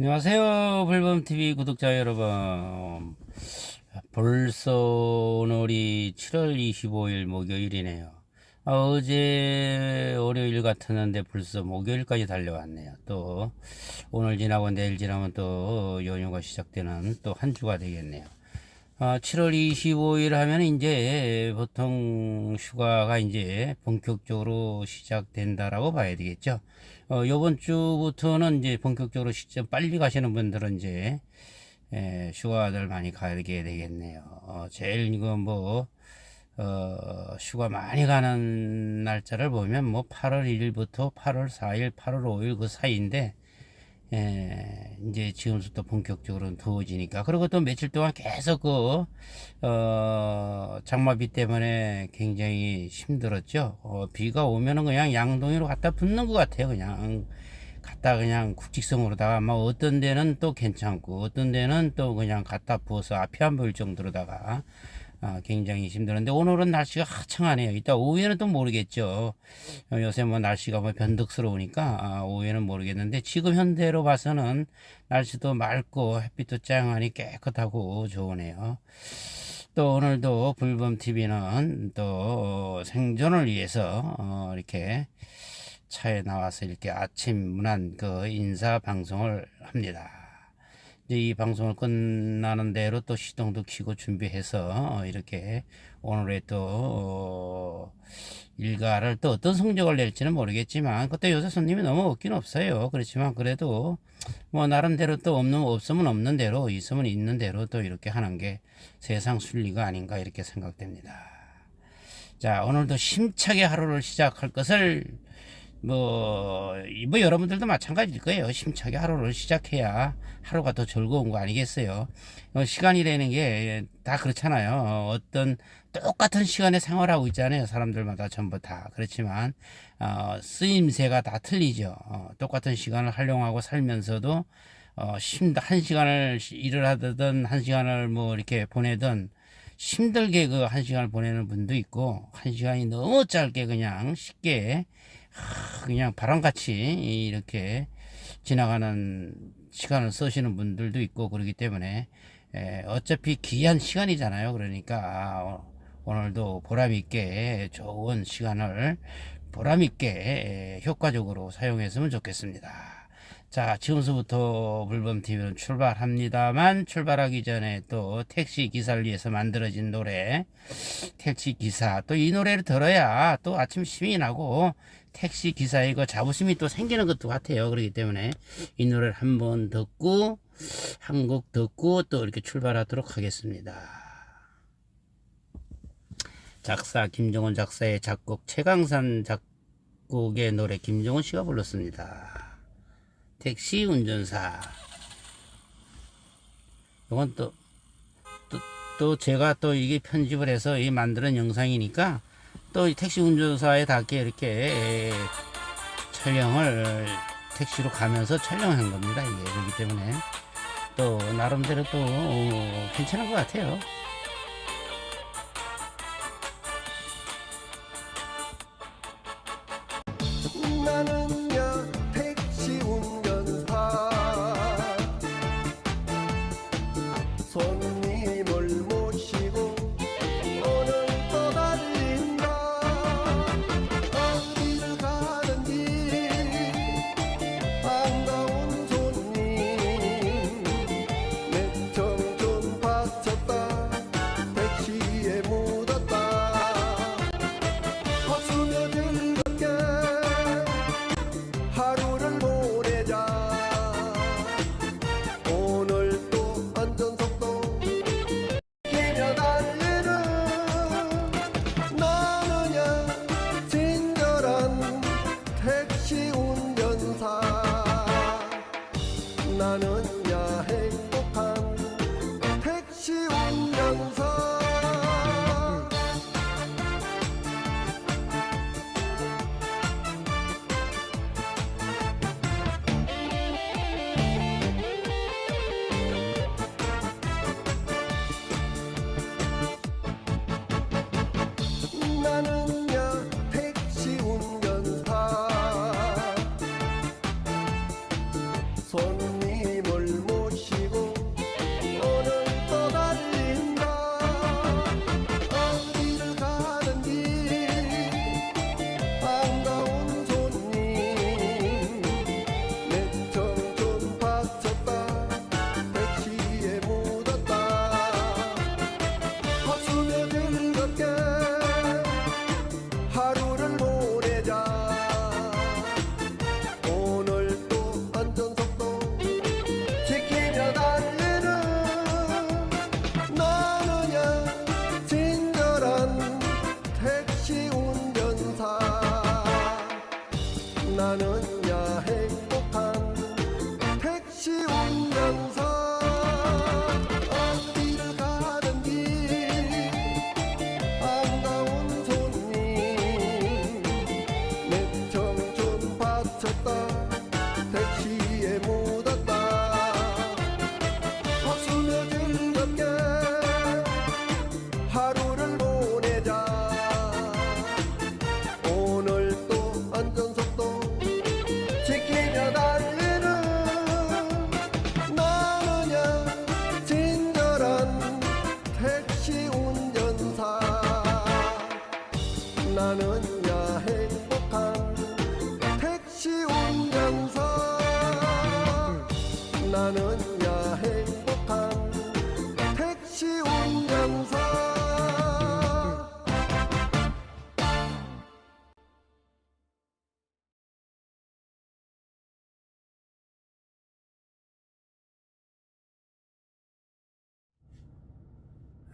안녕하세요. 불범TV 구독자 여러분. 벌써 오늘이 7월 25일 목요일이네요. 아, 어제 월요일 같았는데 벌써 목요일까지 달려왔네요. 또 오늘 지나고 내일 지나면 또 연휴가 시작되는 또 한 주가 되겠네요. 아, 7월 25일 하면 이제 보통 휴가가 이제 본격적으로 시작된다라고 봐야 되겠죠. 어, 요번 주부터는 이제 본격적으로 시점 빨리 가시는 분들은 이제 에, 휴가들 많이 가게 되겠네요. 어, 제일 이거 뭐 어, 휴가 많이 가는 날짜를 보면 뭐 8월 1일부터 8월 4일, 8월 5일 그 사이인데 예, 이제 지금부터 본격적으로 더워지니까. 그리고 또 며칠 동안 계속 그, 어, 장마비 때문에 굉장히 힘들었죠. 어, 비가 오면은 그냥 양동이로 갖다 붙는 것 같아요. 그냥. 갖다 그냥 국직성으로다가 막 어떤 데는 또 괜찮고 어떤 데는 또 그냥 갖다 부어서 앞이 안 보일 정도로다가 아, 굉장히 힘들었는데 오늘은 날씨가 화창하네요. 이따 오후에는 또 모르겠죠. 어, 요새 뭐 날씨가 뭐 변덕스러우니까 아, 오후에는 모르겠는데 지금 현대로 봐서는 날씨도 맑고 햇빛도 짱하니 깨끗하고 좋으네요. 또 오늘도 불범 TV는 또 생존을 위해서 어, 이렇게 차에 나와서 이렇게 아침 문안 그 인사 방송을 합니다. 이 방송을 끝나는 대로 또 시동도 켜고 준비해서 이렇게 오늘의 또 어, 일가를 또 어떤 성적을 낼지는 모르겠지만 그때 요새 손님이 너무 없긴 없어요. 그렇지만 그래도 뭐 나름대로 또 없는 없으면 없는 대로 있으면 있는 대로 또 이렇게 하는 게 세상 순리가 아닌가 이렇게 생각됩니다. 자 오늘도 힘차게 하루를 시작할 것을 뭐, 뭐 여러분들도 마찬가지일 거예요. 심차게 하루를 시작해야 하루가 더 즐거운 거 아니겠어요? 어, 시간이라는 게 다 그렇잖아요. 어, 어떤 똑같은 시간에 생활하고 있잖아요. 사람들마다 전부 다. 그렇지만, 어, 쓰임새가 다 틀리죠. 어, 똑같은 시간을 활용하고 살면서도, 어, 심, 한 시간을 일을 하든, 한 시간을 뭐 이렇게 보내든, 힘들게 그 한 시간을 보내는 분도 있고, 한 시간이 너무 짧게 그냥 쉽게, 그냥 바람같이 이렇게 지나가는 시간을 쓰시는 분들도 있고 그러기 때문에 에, 어차피 귀한 시간이잖아요. 그러니까 아, 어, 오늘도 보람 있게 좋은 시간을 보람 있게 에, 효과적으로 사용했으면 좋겠습니다. 자, 지금서부터 불범 TV는 출발합니다만 출발하기 전에 또 택시 기사를 위해서 만들어진 노래 택시 기사 또 이 노래를 들어야 또 아침 힘이 나고 택시 기사의 그 자부심이 또 생기는 것도 같아요. 그렇기 때문에 이 노래를 한 번 듣고 한 곡 듣고 또 이렇게 출발하도록 하겠습니다. 작사 김정은 작사의 작곡 최강산 작곡의 노래 김정은 씨가 불렀습니다. 택시 운전사. 이건 또, 또, 또 제가 또 이게 편집을 해서 이 만드는 영상이니까 또 택시 운전사에 닿게 이렇게 촬영을 택시로 가면서 촬영한 겁니다. 이게 그렇기 때문에 또 나름대로 또 괜찮은 것 같아요.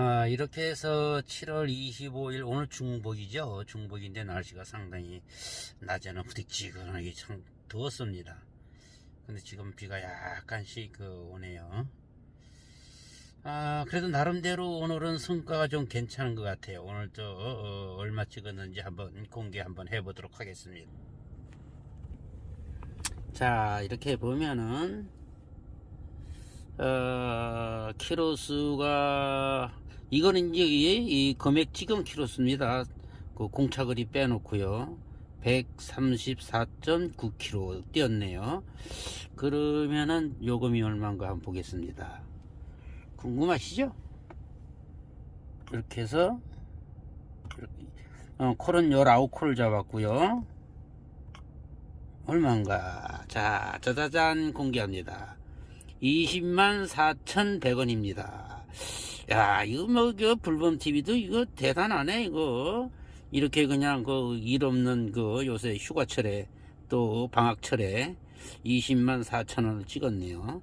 아, 이렇게 해서 7월 25일 오늘 중복이죠. 중복인데 날씨가 상당히 낮에는 부득지근하게 참 더웠습니다. 근데 지금 비가 약간씩 그 오네요. 아, 그래도 나름대로 오늘은 성과가 좀 괜찮은 것 같아요. 오늘 저 어, 얼마 찍었는지 한번 공개 한번 해보도록 하겠습니다. 자, 이렇게 보면은 어, 키로수가 이거는 이제 이, 이 금액 지금 키로수입니다. 그 공차거리 빼놓고요. 134.9km 뛰었네요. 그러면은 요금이 얼마인가 한번 보겠습니다. 궁금하시죠? 이렇게 해서 어, 콜은 19콜 잡았고요. 얼마인가? 자, 짜자잔 공개합니다. 20만 4,100원입니다. 야, 이거 뭐, 그, 불범 TV도 이거 대단하네, 이거. 이렇게 그냥 그, 일 없는 그, 요새 휴가철에, 또 방학철에 20만 4천 원을 찍었네요.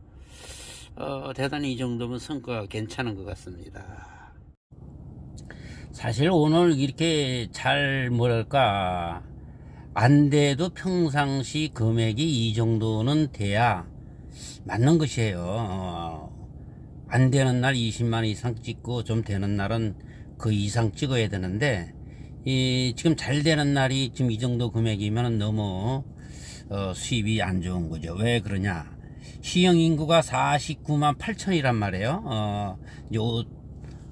어, 대단히 이 정도면 성과가 괜찮은 것 같습니다. 사실 오늘 이렇게 잘, 뭐랄까, 안 돼도 평상시 금액이 이 정도는 돼야 맞는 것이에요. 어, 안 되는 날 20만 이상 찍고 좀 되는 날은 그 이상 찍어야 되는데 이 지금 잘 되는 날이 지금 이 정도 금액이면 너무 어, 수입이 안 좋은 거죠. 왜 그러냐? 시형 인구가 49만 8천이란 말이에요. 어, 요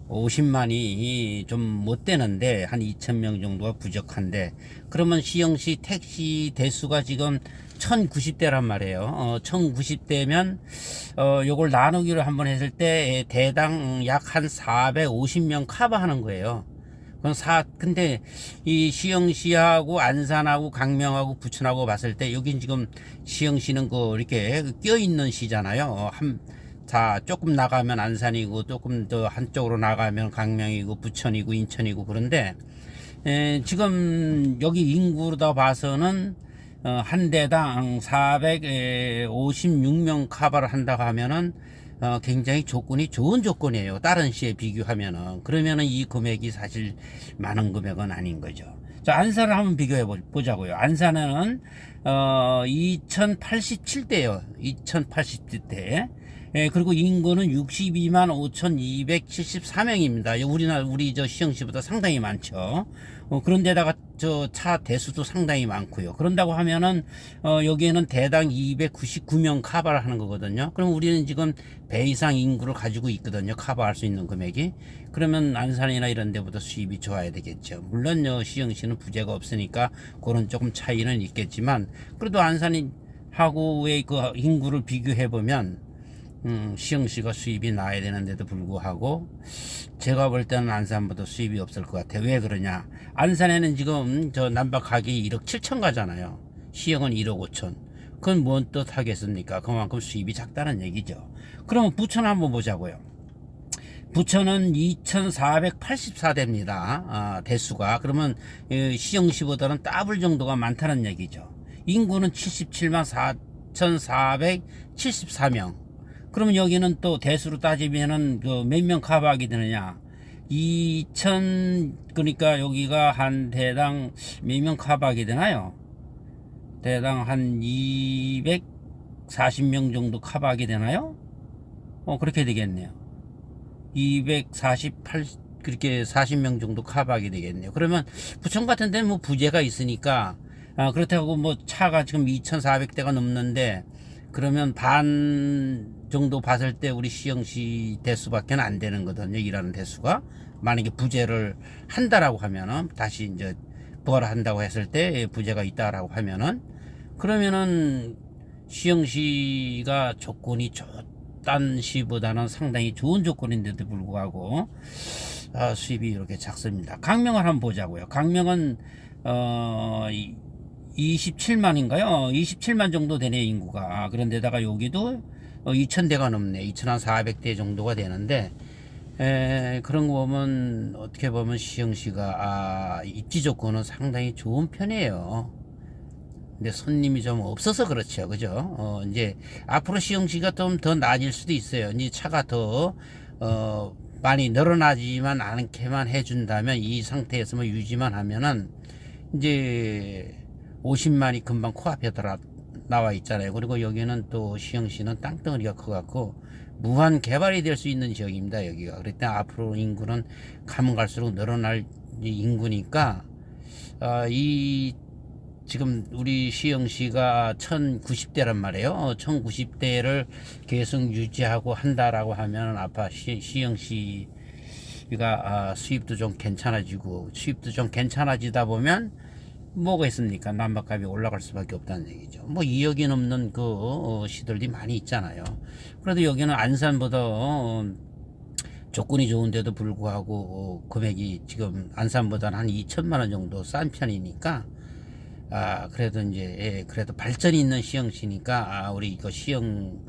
50만이 좀 못 되는데 한 2천 명 정도가 부족한데 그러면 시형시 택시 대수가 지금 1090대란 말이에요. 어, 1090대면 어, 요걸 나누기로 한번 했을 때 대당 약 한 450명 커버하는 거예요. 그럼 사 근데 이 시흥시하고 안산하고 강명하고 부천하고 봤을 때 여긴 지금 시흥시는 그 이렇게 껴 있는 시잖아요. 어, 한 자, 조금 나가면 안산이고, 조금 더 한쪽으로 나가면 강명이고, 부천이고, 인천이고, 그런데, 에, 지금 여기 인구로 다 봐서는, 어, 한 대당 456명 커버를 한다고 하면은, 어, 굉장히 조건이 좋은 조건이에요. 다른 시에 비교하면은. 그러면은 이 금액이 사실 많은 금액은 아닌 거죠. 자, 안산을 한번 비교해 보- 보자고요. 안산은, 어, 2087대요. 2087대. 예, 그리고 인구는 62만 5,274명입니다. 우리나라, 우리 저 시흥시보다 상당히 많죠. 어, 그런데다가 저 차 대수도 상당히 많고요. 그런다고 하면은, 어, 여기에는 대당 299명 커버를 하는 거거든요. 그럼 우리는 지금 배 이상 인구를 가지고 있거든요. 커버할 수 있는 금액이. 그러면 안산이나 이런 데보다 수입이 좋아야 되겠죠. 물론 요 시흥시는 부재가 없으니까 그런 조금 차이는 있겠지만, 그래도 안산이 하고의 그 인구를 비교해 보면 음, 시흥시가 수입이 나야 되는데도 불구하고 제가 볼 때는 안산보다 수입이 없을 것 같아요. 왜 그러냐? 안산에는 지금 저 가격이 1억 7천 가잖아요. 시흥은 1억 5천. 그건 뭔 뜻 하겠습니까? 그만큼 수입이 작다는 얘기죠. 그러면 부천 한번 보자고요. 부천은 2,484대입니다. 아, 대수가. 그러면 이 시흥시보다는 더블 정도가 많다는 얘기죠. 인구는 77만 4,474명. 그러면 여기는 또 대수로 따지면은 그 몇 명 커버하게 되느냐? 2천 그러니까 여기가 한 대당 몇 명 커버하게 되나요? 대당 한 240명 정도 커버하게 되나요? 어 그렇게 되겠네요. 248 그렇게 40명 정도 커버하게 되겠네요. 그러면 부천 같은 데는 뭐 부재가 있으니까 아, 그렇다고 뭐 차가 지금 2,400대가 넘는데 그러면 반 정도 봤을 때 우리 시흥시 대수밖에 안 되는 거거든요. 일하는 대수가. 만약에 부재를 한다라고 하면은 다시 이제 부활한다고 했을 때 부재가 있다라고 하면은 그러면은 시흥시가 조건이 좋단 시보다는 상당히 좋은 조건인데도 불구하고 아, 수입이 이렇게 작습니다. 강명을 한번 보자고요. 강명은 어, 이- 27만인가요? 27만 정도 되네 인구가. 아, 그런데다가 여기도 어, 2,000대가 넘네. 2,400대 정도가 되는데 에, 그런 거 보면 어떻게 보면 시흥시가 아, 입지 조건은 상당히 좋은 편이에요. 근데 손님이 좀 없어서 그렇죠. 그죠? 어, 이제 앞으로 시흥시가 좀 더 나아질 수도 있어요. 이제 차가 더, 어, 많이 늘어나지만 않게만 해준다면 이 상태에서 뭐 유지만 하면은 이제 50만이 금방 코앞에 들어 나와 있잖아요. 그리고 여기는 또 시흥시는 땅덩어리가 커갖고 무한 개발이 될 수 있는 지역입니다. 여기가. 때 앞으로 인구는 가면 갈수록 늘어날 이 인구니까 아, 이 지금 우리 시흥시가 1090대란 말이에요. 1090대를 계속 유지하고 한다라고 하면 아파 시, 시흥시가 아, 수입도 좀 괜찮아지고 수입도 좀 괜찮아지다 보면 뭐가 있습니까? 난방값이 올라갈 수밖에 없다는 얘기죠. 뭐 2억이 넘는 그 어, 시들이 많이 있잖아요. 그래도 여기는 안산보다 어, 조건이 좋은데도 불구하고 어, 금액이 지금 안산보다는 한 2천만 원 정도 싼 편이니까 아 그래도 이제 예, 그래도 발전이 있는 시흥시니까 아 우리 이거 시흥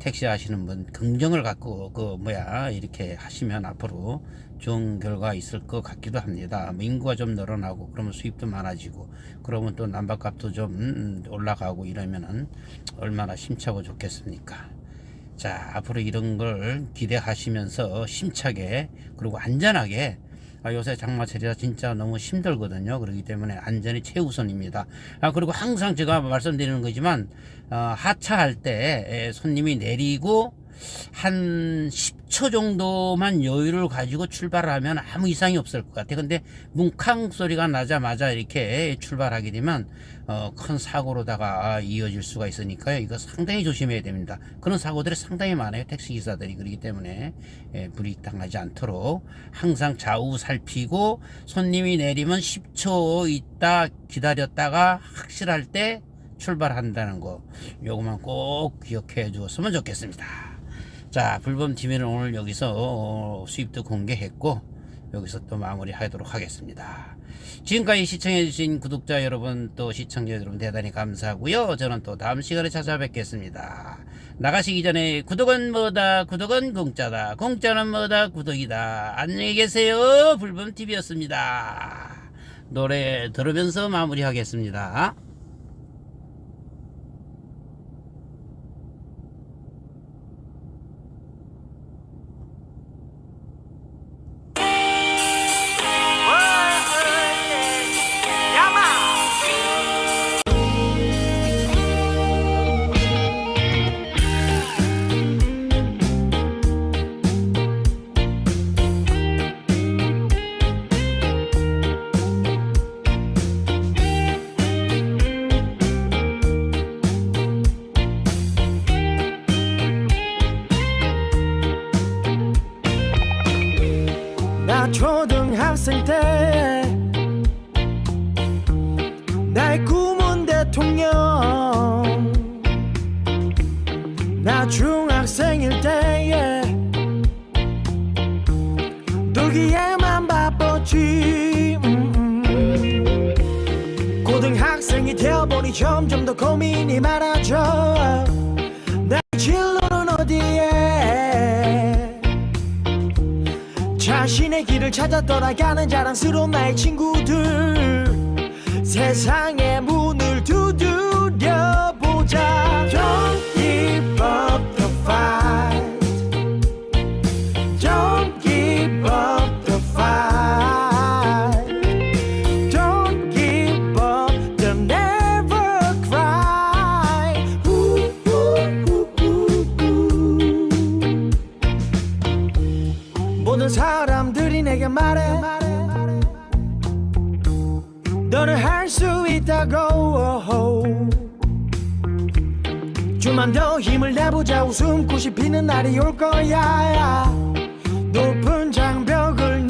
택시 하시는 분 긍정을 갖고 그 뭐야 이렇게 하시면 앞으로 좋은 결과 있을 것 같기도 합니다. 뭐 인구가 좀 늘어나고 그러면 수입도 많아지고 그러면 또 난방값도 좀 음, 올라가고 이러면은 얼마나 심차고 좋겠습니까? 자 앞으로 이런 걸 기대하시면서 심차게 그리고 안전하게 아, 요새 장마철이라 진짜 너무 힘들거든요. 그렇기 때문에 안전이 최우선입니다. 아, 그리고 항상 제가 말씀드리는 거지만, 어, 하차할 때 에, 손님이 내리고 한 10초 정도만 여유를 가지고 출발을 하면 아무 이상이 없을 것 같아요. 근데 뭉캉 소리가 나자마자 이렇게 출발하게 되면 어, 큰 사고로다가 아, 이어질 수가 있으니까요. 이거 상당히 조심해야 됩니다. 그런 사고들이 상당히 많아요. 택시 기사들이. 그렇기 때문에 예, 불이익 당하지 않도록 항상 좌우 살피고 손님이 내리면 10초 있다 기다렸다가 확실할 때 출발한다는 거 요거만 꼭 기억해 주었으면 좋겠습니다. 자, 불법 TV는 오늘 여기서 어, 수입도 공개했고 여기서 또 마무리 하도록 하겠습니다. 지금까지 시청해주신 구독자 여러분 또 시청자 여러분 대단히 감사하고요. 저는 또 다음 시간에 찾아뵙겠습니다. 나가시기 전에 구독은 뭐다 구독은 공짜다 공짜는 뭐다 구독이다 안녕히 계세요 불법 TV였습니다. 노래 들으면서 마무리하겠습니다. 날 꿈은 대통령. 나 중학생일 때에 놀기에만 바빴지. 음, 음. 고등학생이 되어보니 점점 더 고민이 많아져. 내 진로는 어디에? 자신의 길을 찾아 떠나가는 자랑스러운 나의 친구들 세상의 내보자 웃음꽃이 피는 날이 올 거야. 높은 장벽을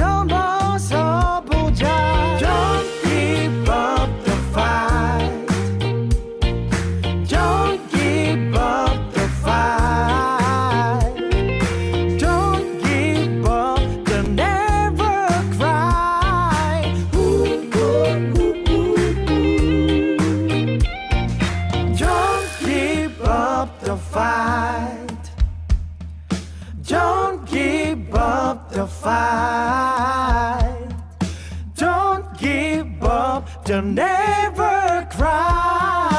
the fight. Don't give up. Don't ever cry.